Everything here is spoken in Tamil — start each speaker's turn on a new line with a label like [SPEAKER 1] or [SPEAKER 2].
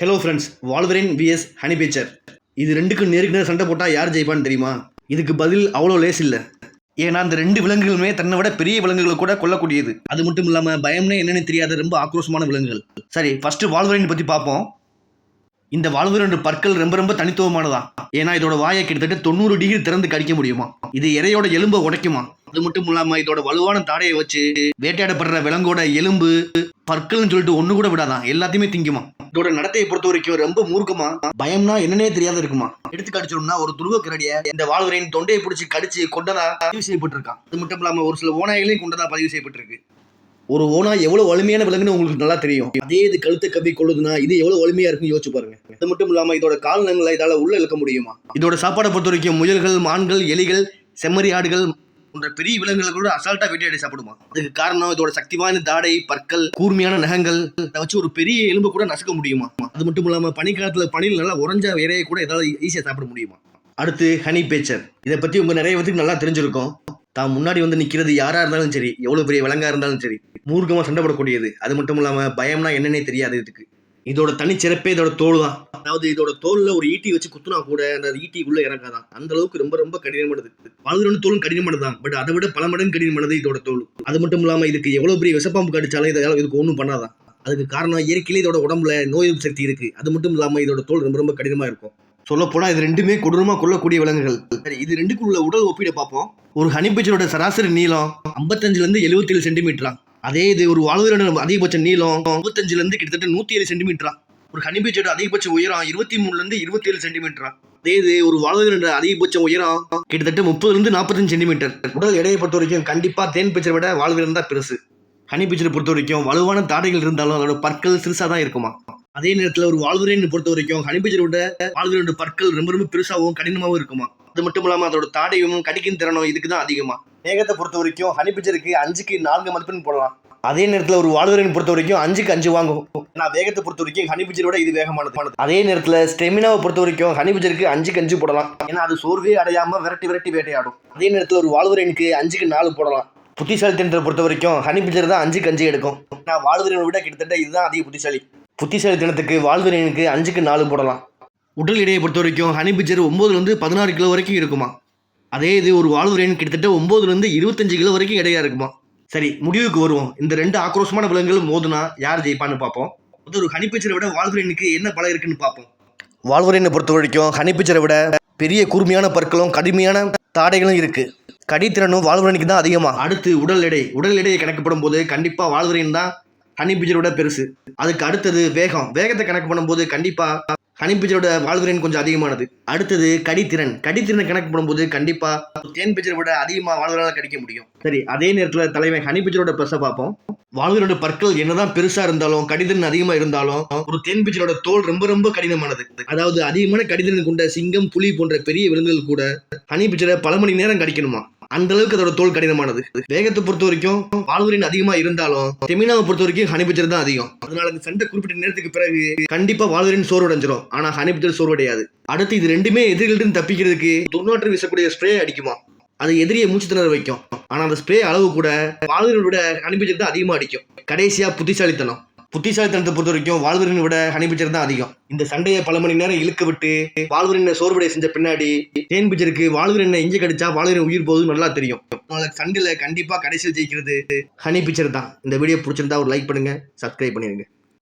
[SPEAKER 1] Hello friends wolverine VS honey badger இது ரெண்டுக்கும் நேருக்கு நேர் சண்டை போட்டால் யார் ஜெயிப்பான்னு தெரியுமா? இதுக்கு பதில் அவ்வளோ லேஸ் இல்லை. ஏன்னா அந்த ரெண்டு விலங்குகளுமே தன்னை விட பெரிய விலங்குகளை கூட கொல்லக்கூடியது. அது மட்டும் இல்லாமல் பயம்னே என்னென்னு தெரியாத ரொம்ப ஆக்ரோஷமான விலங்குகள். சரி ஃபர்ஸ்ட் வால்வரின் பற்றி பார்ப்போம். இந்த வால்வரின் பற்கள் ரொம்ப ரொம்ப தனித்துவமானதா? ஏன்னா இதோட வாயை கிட்டத்தட்ட தொண்ணூறு டிகிரி திறந்து கடிக்க முடியுமா? இது இறையோட எலும்பை உடைக்குமா? அது மட்டும் இல்லாம இதோட வலுவான தாடையை வச்சு வேட்டையாடப்படுற விலங்கோட எலும்பு பற்கள்னு சொல்லிட்டு ஒண்ணு கூட விடாதான் எல்லாத்தையுமே திங்குமா? இதோட நடத்தையை பொறுத்த வரைக்கும் ரொம்ப மூர்க்கமா பயம்னா என்னன்னே தெரியாத இருக்குமா? எடுத்து கடிச்சோம்னா ஒரு துருவ கரடிய இந்த வாழ்வரையின் தொண்டையை பிடிச்சி கடிச்சு கொண்டதா பதிவு செய்யப்பட்டிருக்கான். அது மட்டும் இல்லாம ஒரு சில ஓநாய்களையும் கொண்டதா பதிவு செய்யப்பட்டிருக்கு. ஒரு ஓனா எவ்வளவு வலிமையான விலங்குன்னு உங்களுக்கு நல்லா தெரியும். அதே இது கழுத்தை கவி கொள்ளுதுன்னா இது எவ்வளவு வலிமையா இருக்குன்னு யோசிச்சு பாருங்க. அது மட்டும் இல்லாம இதோட கால் நகங்களை இதால உள்ள இழுக்க முடியுமா? இதோட சாப்பாடை பொறுத்த வரைக்கும் முயல்கள் மான்கள் எலிகள் செம்மறி ஆடுகள் போன்ற பெரிய விலங்குகள் கூட அசால்ட்டா வேட்டையாடி சாப்பிடுமா? அதுக்கு காரணம் இதோட சக்தி வாய்ந்த தாடை பற்கள் கூர்மையான நகங்கள் இதை வச்சு ஒரு பெரிய எலும்பு கூட நசுக்க முடியுமா? அது மட்டும் இல்லாம பனிக்காலத்துல பனியில் நல்லா உறைஞ்ச இறையை கூட ஏதாவது ஈஸியா சாப்பிட முடியுமா? அடுத்து ஹனி பேச்சர் இதை பத்தி உங்க நிறைய பேத்துக்கு நல்லா தெரிஞ்சிருக்கும். தான் முன்னாடி வந்து நிக்கிறது யாரா இருந்தாலும் சரி எவ்வளவு பெரிய விலங்கா இருந்தாலும் சரி மூர்க்கமா சண்டை போடக்கூடியது அது மட்டும் இல்லாம பயம்னா என்னன்னே தெரியாது இதுக்கு. இதோட தனிச்சிறப்பே இதோட தோல் தான் அதாவது இதோட தோல்ல ஒரு ஈட்டி வச்சு குத்துனா கூட அந்த ஈட்டி உள்ள இறங்காதான். அந்த அளவுக்கு ரொம்ப ரொம்ப கடினமானது. வாழ்கிறோன்னு தோலும் கடினமானது தான் பட் அதை விட பல மடங்கு கடினமானது இதோட தோல். அது மட்டும் இல்லாம இதுக்கு எவ்வளவு பெரிய விஷப்பாம்பு கடிச்சாலும் இதால இதுக்கு ஒன்றும் பண்ணாதான். அதுக்கு காரணம் இயற்கையிலே இதோட உடம்புல நோய் எதிர்ப்பு சக்தி இருக்கு. அது மட்டும் இல்லாம இதோட தோல் ரொம்ப ரொம்ப கடினமா இருக்கும். சொல்ல போனா இது ரெண்டுமே கொடூரமா கொள்ளக்கூடிய விலங்குகள். சரி இது ரெண்டுக்குள்ள உடல் ஒப்பிட பார்ப்போம். ஒரு ஹனிபீச்சரோட சராசரி நீளம் 55 எழுபத்தேழு இருந்து 77 ஏழு சென்டிமீட்டரா? அதே இது ஒரு வாழ்வரோட அதிகபட்ச நீளம் 55 இருந்து கிட்டத்தட்ட நூத்தி ஏழு சென்டிமீட்டரா. ஒரு ஹனிபீச்சரோட அதிகபட்ச உயரம் இருபத்தி மூணுல இருந்து இருபத்தி ஏழு சென்டிமீட்டரா. அதே இது ஒரு வாழ்வரோட அதிகபட்ச உயரம் கிட்டத்தட்ட முப்பதுல இருந்து நாற்பத்தஞ்சு சென்டிமீட்டர். உடல் எடையை பொறுத்த வரைக்கும் கண்டிப்பா தேன் பீச்சரை விட வாழ்வீரன் தான் பெருசு. ஹனி பீச்சரை பொறுத்த வரைக்கும் வலுவான தாடைகள் இருந்தாலும் அதோட பற்கள் சிறுசா தான் இருக்குமா? அதே நேரத்துல ஒரு வாழ்வுரேன் பொறுத்த வரைக்கும் ஹனி ஹனிபீச்சரை விட வாழ்வுரேனோட பற்கள் ரொம்ப ரொம்ப பெருசாகவும் கடினமாகவும் இருக்குமா? அது மட்டும் இல்லாமல் அதோட தாடையும் கடிக்கும் திறனும் இதுக்கு தான் அதிகமா? வேகத்தை பொறுத்த வரைக்கும் ஹனிபீச்சருக்கு அஞ்சுக்கு நான்கு மதிப்பெண் போடலாம். அதே நேரத்தில் ஒரு வாழ்வரின் பொறுத்த வரைக்கும் அஞ்சுக்கு அஞ்சு வாங்கும். நான் வேகத்தை பொறுத்த வரைக்கும் ஹனிபீச்சரோட இது வேகமானது. அதே நேரத்தில் ஸ்டெமினாவை பொறுத்த வரைக்கும் ஹனிபீச்சருக்கு அஞ்சுக்கு அஞ்சு போடலாம். ஏன்னா அது சோர்வே அடையாமல் விரட்டி விரட்டி வேட்டையாடும். அதே நேரத்தில் ஒரு வாழ்வரனுக்கு அஞ்சுக்கு நாலு போடலாம். புத்திசாலித்தனத்தை பொறுத்த வரைக்கும் ஹனி பிச்சர் தான் அஞ்சுக்கு அஞ்சு எடுக்கும். நான் வாழ்வரனை விட கிட்டத்தட்ட இதுதான் அதிக புத்திசாலி. புத்திசாலித்தனத்துக்கு வாழ்வரனுக்கு அஞ்சுக்கு நாலு போடலாம். உடல் எடையை பொறுத்த வரைக்கும் ஹனி பிச்சர் ஒம்போதுலேருந்து பதினாறு கிலோ வரைக்கும் இருக்குமா? அதே இது ஒரு வாழ்விரன் கிட்டத்தட்ட ஒம்போதுலேருந்து இருபத்தஞ்சு கிலோ வரைக்கும் எடையா இருக்குமா? சரி முடிவுக்கு வருவோம். இந்த ரெண்டு ஆக்ரோஷமான விலங்குகளும் மோதுனா யார் ஜெயிப்பான்னு பார்ப்போம். ஒரு ஹனி பிச்சரை விட வாழ்விரனுக்கு என்ன பலம் இருக்குன்னு பார்ப்போம். வாழ்வரைனை பொறுத்த வரைக்கும் ஹனி பிச்சரை விட பெரிய கூர்மையான பற்களும் கடுமையான தாடைகளும் இருக்கு. கடித்திறனும் வாழ்வரனுக்கு தான் அதிகமா. அடுத்து உடல் எடை. உடல் எடையை கணக்கப்படும் போது கண்டிப்பா வாழ்வரைன் தான் ஹனி பிச்சரோட பெருசு. அதுக்கு அடுத்தது வேகம். வேகத்தை கணக்கு பண்ணும்போது கண்டிப்பா ஹனி பிச்சரோட கொஞ்சம் அதிகமானது. அடுத்தது கடித்திறன். கடித்திறனை கணக்கு பண்ணும்போது கண்டிப்பா தேன் பிச்சரை விட அதிகமா வாழ்வரால் கடிக்க முடியும். சரி அதே நேரத்தில் தலைவன் ஹனி பிச்சரோட ப்ளஸை பார்ப்போம் வாழ்வரோட பற்கள் என்னதான் பெருசா இருந்தாலும் கடிதிறன் அதிகமா இருந்தாலும் ஒரு தேன்பிச்சரோட தோல் ரொம்ப ரொம்ப கடினமானது. அதாவது அதிகமான கடிதிறன் கொண்ட சிங்கம் புலி போன்ற பெரிய விலங்குகள் கூட ஹனிபிச்சரை பல மணி நேரம் கடிக்கணுமா? அந்த அளவுக்கு அதோட தோல் கடினமானது. வேகத்தை பொறுத்த வரைக்கும் வாழ்வரின் அதிகமா இருந்தாலும் தெமினாவை பொறுத்த வரைக்கும் ஹனிபிச்சர் தான் அதிகம். அதனால இந்த சண்டை குறிப்பிட்ட நேரத்துக்கு பிறகு கண்டிப்பா வாழ்வரின் சோர்வடைஞ்சிரும். ஆனா ஹனிபிச்சர் சோர்வடையாது. அடுத்து இது ரெண்டுமே எதிரிகளிடம் தப்பிக்கிறதுக்கு துர்நாற்று வீசக்கூடிய ஸ்ப்ரே அடிக்குமா? அது எதிரியை மூச்சு திணற வைக்கும். ஆனா அந்த ஸ்ப்ரே அளவு கூட வாழ்வரினை விட ஹனிபிச்சர் தான் அதிகமா அடிக்கும். கடைசியா புத்திசாலித்தனம். புத்திசாலித்தனத்தை பொறுத்த வரைக்கும் வாழ்வரினை விட ஹனிபிச்சர் தான் அதிகம். இந்த சண்டையை பல மணி நேரம் இழுக்க விட்டு வாழ்வரினை சோர்வடை செஞ்ச பின்னாடி தேன் பிச்சருக்கு வாழ்வரினை இஞ்சி கடிச்சா வாழ்வரின் உயிர் போகுது நல்லா தெரியும். அதனால சண்டையில கண்டிப்பா கடைசியில் ஜெயிக்கிறது ஹனி பிச்சர் தான். இந்த வீடியோ பிடிச்சிருந்தா ஒரு லைக் பண்ணுங்க சப்ஸ்கிரைப் பண்ணிருங்க.